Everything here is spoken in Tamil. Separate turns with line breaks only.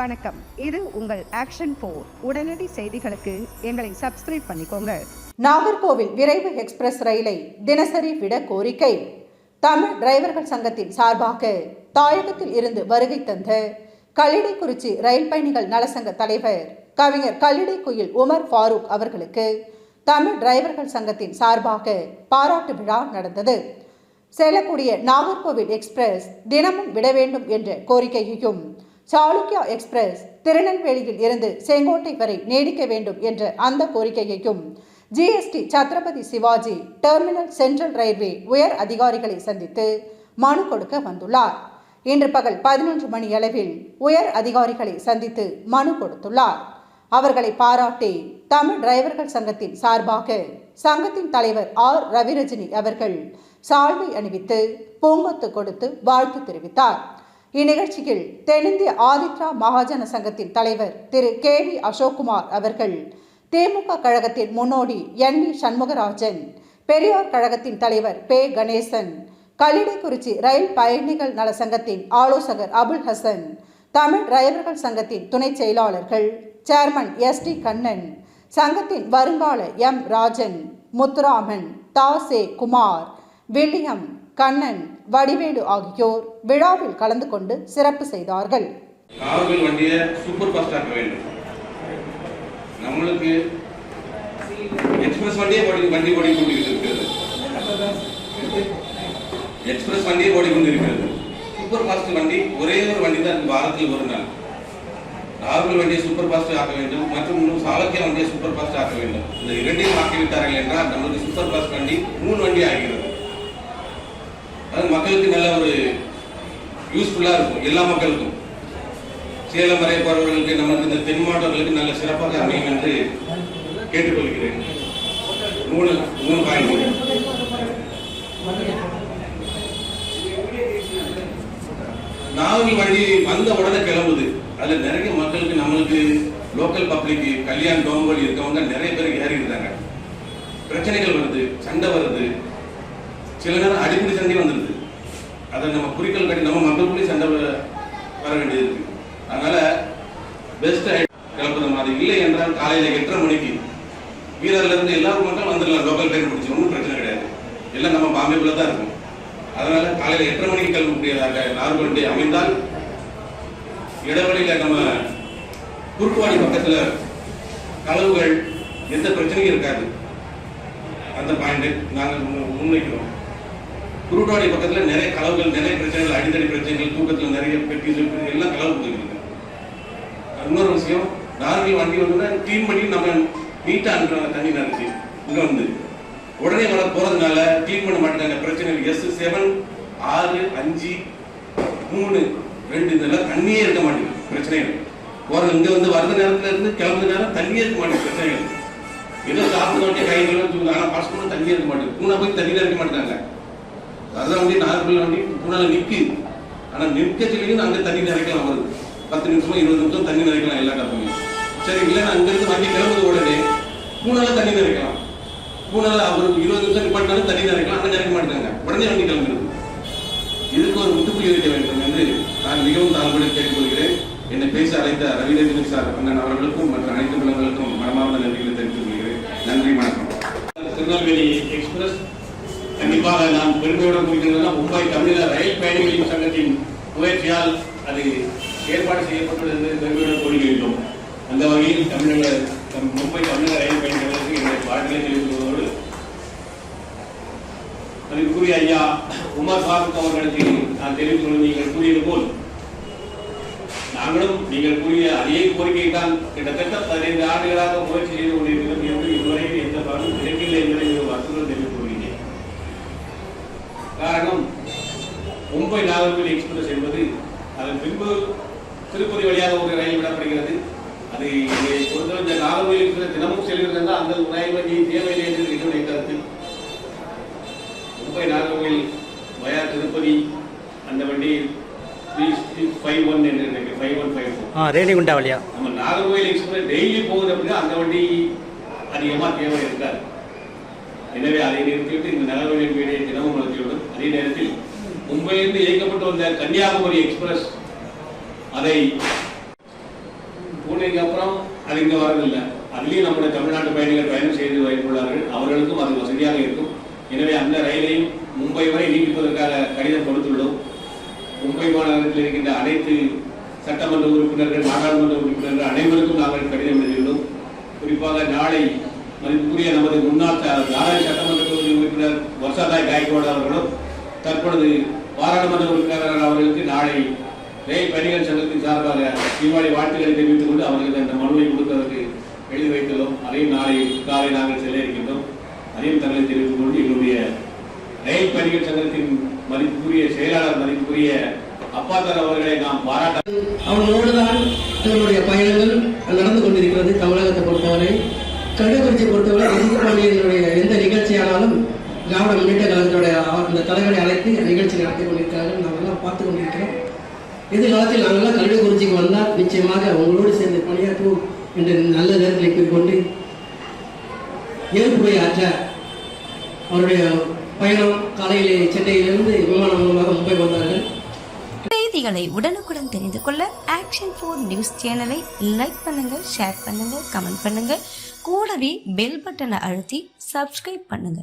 வணக்கம். இது உங்கள் ஆக்ஷன் போர் உடனடி செய்திகளுக்கு எங்களை சப்ஸ்கிரைப் பண்ணிக்கோங்க.
நாகர்கோவில் விரைவு எக்ஸ்பிரஸ் ரயிலை தினசரி விட கோரிக்கை. தமிழ் டிரைவர்கள் சங்கத்தின் சார்பாக தாயகத்தில் இருந்து வருகை தந்த கல்லிடைக்குறிச்சி ரயில் பயணிகள் நலசங்க தலைவர் கவிஞர் கல்லிடை குயில் உமர் ஃபாரூக் அவர்களுக்கு தமிழ் டிரைவர்கள் சங்கத்தின் சார்பாக பாராட்டு விழா நடந்தது. செல்லக்கூடிய நாகர்கோவில் எக்ஸ்பிரஸ் தினமும் விட வேண்டும் என்ற கோரிக்கையையும் சாளுக்கியா எக்ஸ்பிரஸ் திருநெல்வேலியில் இருந்து செங்கோட்டை வரை நீடிக்க வேண்டும் என்ற அந்த கோரிக்கையையும் GST Chhatrapati Shivaji terminal central railway உயர் அதிகாரிகளை சந்தித்து மனு கொடுக்க வந்துள்ளார். இன்று பகல் பதினொன்று மணி அளவில் உயர் அதிகாரிகளை சந்தித்து மனு கொடுத்துள்ளார். அவர்களை பாராட்டி தமிழ் டிரைவர்கள் சங்கத்தின் சார்பாக சங்கத்தின் தலைவர் ஆர். ரவிரஜினி அவர்கள் சால்வை அணிவித்து பூங்கொத்து கொடுத்து வாழ்த்து தெரிவித்தார். இந்நிகழ்ச்சியில் தென்னிந்திய ஆதித்ரா மகாஜன சங்கத்தின் தலைவர் திரு கே வி அசோக்குமார் அவர்கள் திமுக கழகத்தின் முன்னோடி என் வி சண்முகராஜன் பெரியார் கழகத்தின் தலைவர் பே கணேசன் கல்லிடைக்குறிச்சி ரயில் பயணிகள் நல சங்கத்தின் ஆலோசகர் அபுல் ஹசன் தமிழ் டிரைவர்கள் சங்கத்தின் துணை செயலாளர்கள் சேர்மன் எஸ் டி கண்ணன் சங்கத்தின் வருங்கால எம் ராஜன் முத்துராமன் தாசே குமார் வில்லியம் கண்ணன் வடிவேடு ஆகியோர் விழாவில் கலந்து கொண்டு சிறப்பு செய்தார்கள்.
நாகர்கோவில் வண்டியை சூப்பர் ஃபாஸ்ட் ஆக்க வேண்டும். நம்மளுக்கு எக்ஸ்பிரஸ் வண்டியே ஓடி வண்டி ஓடி கொண்டு இருக்கிறது எக்ஸ்பிரஸ் வண்டியே ஓடிக்கொண்டிருக்கிறது சூப்பர் ஃபாஸ்ட் வண்டி ஒரே ஒரு வண்டி தான் வாரத்தில் ஒரு நாள். நாகர்கள் வண்டியை சூப்பர் ஃபாஸ்ட் ஆக்க வேண்டும் மற்றும் இன்னும் சாலக்கியா வண்டியை சூப்பர் ஃபாஸ்ட் ஆக்க வேண்டும். இந்த இரண்டையும் ஆக்கிவிட்டார்கள் என்றால் நம்மளுக்கு சூப்பர் ஃபாஸ்ட் வண்டி மூணு வண்டி ஆகிறது. அது மக்களுக்கு நல்ல ஒரு யூஸ்ஃபுல்லாக இருக்கும். எல்லா மக்களுக்கும். சேலம் வரை போறவர்களுக்கு நமக்கு இந்த தென் மாவட்டங்களுக்கு நல்ல சிறப்பாக அமையும் என்று கேட்டுக்கொள்கிறேன். மூணு மூணு பாயிண்ட் நாவல் வண்டி வந்த உடனே கிளம்புது. அதுல நிறைய மக்களுக்கு நம்மளுக்கு லோக்கல் பப்ளிக் கல்யாண் டோம்பல் இருக்கவங்க நிறைய பேர் ஏறி இருந்தாங்க பிரச்சனைகள் வருது சண்டை வருது. சில நேரம் அடிப்படை சண்டை வந்துடுது. அதை நம்ம குறிக்கல் கட்டி நம்ம மக்களுக்குள்ளேயும் சண்டை வர- வர வேண்டியது இருக்கு. அதனால பெஸ்ட் கிளம்புற மாதிரி இல்லை என்றால் காலையில் எட்டரை மணிக்கு வீரர்ல இருந்து எல்லாரும் மட்டும் வந்துடலாம். லோக்கல் ட்ரெயின் முடிச்சு ஒன்றும் பிரச்சனை கிடையாது. எல்லாம் நம்ம பாம்பேக்குள்ள தான் இருக்கும். அதனால காலையில் எட்டரை மணிக்கு கிளம்பக்கூடியதாக நார்மல் டே அமைந்தால் இடைவெளியில் நம்ம குறுக்குவாடி பக்கத்தில் களவுகள் எந்த பிரச்சனையும் இருக்காது. அந்த பாயிண்ட் நாங்கள் முன்- முன்வைக்கிறோம். குருட்டாடி பக்கத்தில் நிறைய கலவுகள் நிறைய பிரச்சனைகள் அடித்தடி பிரச்சனைகள் தூக்கத்தில் நிறைய பெட்டி எல்லாம் கலவு போயிருக்கு இன்னொரு விஷயம் நார்மல் வண்டி வந்து க்ளீன் பண்ணி நம்ம நீட்டாக அனுப்புறாங்க தண்ணி நினைச்சு இங்கே வந்து உடனே வர போகிறதுனால க்ளீன் பண்ண மாட்டாங்க பிரச்சனை எஸ் செவன் ஆறு அஞ்சு மூணு ரெண்டு இதெல்லாம் தண்ணியே இருக்க மாட்டேங்குது பிரச்சனைகள். போற இங்கே வந்து வர்ற நேரத்துல இருந்து கிளம்புற நேரம் தண்ணியே இருக்க மாட்டேங்குது பிரச்சனைகள். ஏதோ சாப்பிட்டு வாட்டி கை ஆனால் ஆனா பாஸ் பண்ண தண்ணியே இருக்க மாட்டேங்குது. பூனா போய் தண்ணியில் இருக்க மாட்டாங்க அதுதான் வண்டி நாகர்கோவில் வண்டி பூனால நிற்கு ஆனா நிற்க அங்கே அங்க தண்ணி நிறைக்கலாம் வருது. பத்து நிமிஷமா இருபது நிமிஷம் தண்ணி நிறைக்கலாம் எல்லா கப்பலையும் சரி இல்லை அங்க இருந்து வண்டி கிளம்புது உடனே பூனால தண்ணி நிறைக்கலாம். பூனால அவர் இருபது நிமிஷம் நிப்பாட்டினாலும் தண்ணி நிறைக்கலாம். அங்கே நிறைக்க மாட்டாங்க உடனே வண்டி கிளம்பிடுது. இதுக்கு ஒரு முற்றுப்புள்ளி வைக்க வேண்டும் என்று நான் மிகவும் தாழ்வுடன் கேட்டுக்கொள்கிறேன். என்னை பேச அழைத்த ரவிரஞ்சனி சார் அண்ணன் அவர்களுக்கும் மற்ற அனைத்து பிள்ளைகளுக்கும் மனமார்ந்த நன்றிகளை தெரிவித்துக் கொள்கிறேன். நன்றி வணக்கம்.
திருநெல்வேலி எக்ஸ்பிரஸ் கண்டிப்பாக நான் பெருமையுடன் கூறுகிறேன் மும்பை தமிழக ரயில் பயணிகளின் சங்கத்தின் முயற்சியால் அது ஏற்பாடு செய்யப்பட்டுள்ளது என்று பெருமையுடன் கூறுகின்றோம். அந்த வகையில் தமிழக மும்பை தமிழக ரயில் பயணிகளுக்கு என்னுடைய பாட்டுகளை தெரிவித்துள்ளதோடு அதற்குரிய ஐயா உமர் ஃபாரூக் அவர்களுக்கு நான் தெரிவித்துள்ளது. நீங்கள் கூறியது போல் நாங்களும் நீங்கள் கூறிய அதே கோரிக்கை தான் கிட்டத்தட்ட பதினைந்து ஆண்டுகளாக முயற்சி செய்து கொண்டிருக்கிறோம் என்று இதுவரையில் எந்த பலனும் கிடைக்கவில்லை என்பதை ஒரு தெரிவித்து தெரிவித்துக் கொள்கிறேன் காரணம் மும்பை நாகர்கோவில் எக்ஸ்பிரஸ் என்பது அதன் பின்பு திருப்பதி வழியாக ஒரு ரயில் விடப்படுகிறது. அது இதை பொறுத்தவரை நாகர்கோவில் எக்ஸ்பிரஸ் தினமும் செல்கிறது அந்த ரயில் வண்டி தேவையில்லை என்று என்னுடைய கருத்து. மும்பை நாகர்கோவில் வயா திருப்பதி அந்த வண்டி ஃபைவ் ஒன் என்று ஃபைவ் ஒன் ஃபைவ் ஃபோர்
ஆ ரேணிகுண்டா வழியா.
நம்ம நாகர்கோவில் எக்ஸ்பிரஸ் டெய்லி போகுது அப்படின்னா அந்த வண்டி அதிகமாக தேவை இருக்காது. எனவே அதை நிறுத்திவிட்டு இந்த நாகர்கோவில் வீடை தினமும் நடத்தியுள்ளது அதே நேரத்தில் மும்பையிலிருந்து இயக்கப்பட்டு வந்த கன்னியாகுமரி எக்ஸ்பிரஸ் அதை பூனேக்கு அப்புறம் அது இங்கே வரதில்லை அதுலேயும் நம்முடைய தமிழ்நாட்டு பயணிகள் பயணம் செய்து வைத்துள்ளார்கள் அவர்களுக்கும் அது வசதியாக இருக்கும். எனவே அந்த ரயிலையும் மும்பை வரை நீட்டிப்பதற்காக கடிதம் கொடுத்துள்ளோம். மும்பை மாநகரத்தில் இருக்கின்ற அனைத்து சட்டமன்ற உறுப்பினர்கள் நாடாளுமன்ற உறுப்பினர்கள் அனைவருக்கும் நாங்கள் கடிதம் எழுதியுள்ளோம். குறிப்பாக நாளை மதிப்புக்குரிய நமது முன்னாள் த- சட்டமன்ற தொகுதி உறுப்பினர் வர்ஷாதாய் காய்கோடு அவர்களும் தற்பொழுது பாராளுமன்ற உறுப்பினர் அவர்களுக்கு நாளை ரயில் பயணிகள் சங்கத்தின் சார்பாக தீபாவளி வாழ்த்துக்களை தெரிவித்துக் கொண்டு அவர்களுக்கு அந்த மனுவை கொடுத்ததற்கு எழுதி வைத்துள்ளோம். அதையும் நாளை காலை நாங்கள் செல்ல இருக்கின்றோம். அதையும் தங்களை தெரிவித்துக் கொண்டு எங்களுடைய ரயில் பயணிகள் சங்கத்தின் மதிப்புக்குரிய செயலாளர் மதிப்புக்குரிய அப்பாத்தர் அவர்களை நாம் பாராட்ட
அவங்களோடு தான் எங்களுடைய பயணங்கள் நடந்து கொண்டிருக்கிறது தமிழகத்தை பொறுத்தவரை. கள்ளக்குறிச்சி பொறுத்தவரை எந்த நிகழ்ச்சியானாலும் திராவிட முன்னேற்ற கழகத்துடைய அந்த தலைவரை அழைத்து நிகழ்ச்சி நடத்தி கொண்டிருக்கிறார்கள். நாங்கள்லாம் பார்த்து கொண்டிருக்கிறோம். எதிர்காலத்தில் நாங்கள்லாம் கல்வி குறிச்சிக்கு வந்தால் நிச்சயமாக உங்களோடு சேர்ந்து பணியாற்றுவோம் என்ற நல்ல நேரத்தில் கூறிக்கொண்டு ஏற்புரை ஆற்ற அவருடைய பயணம் காலையிலே சென்னையிலிருந்து விமானம் மூலமாக மும்பை வந்தார்கள்.
செய்திகளை உடனுக்குடன் தெரிந்து கொள்ள ஆக்ஷன் ஃபோர் நியூஸ் சேனலை லைக் பண்ணுங்க ஷேர் பண்ணுங்க கமெண்ட் பண்ணுங்க. கூடவே பெல் பட்டனை அழுத்தி சப்ஸ்கிரைப் பண்ணுங்க.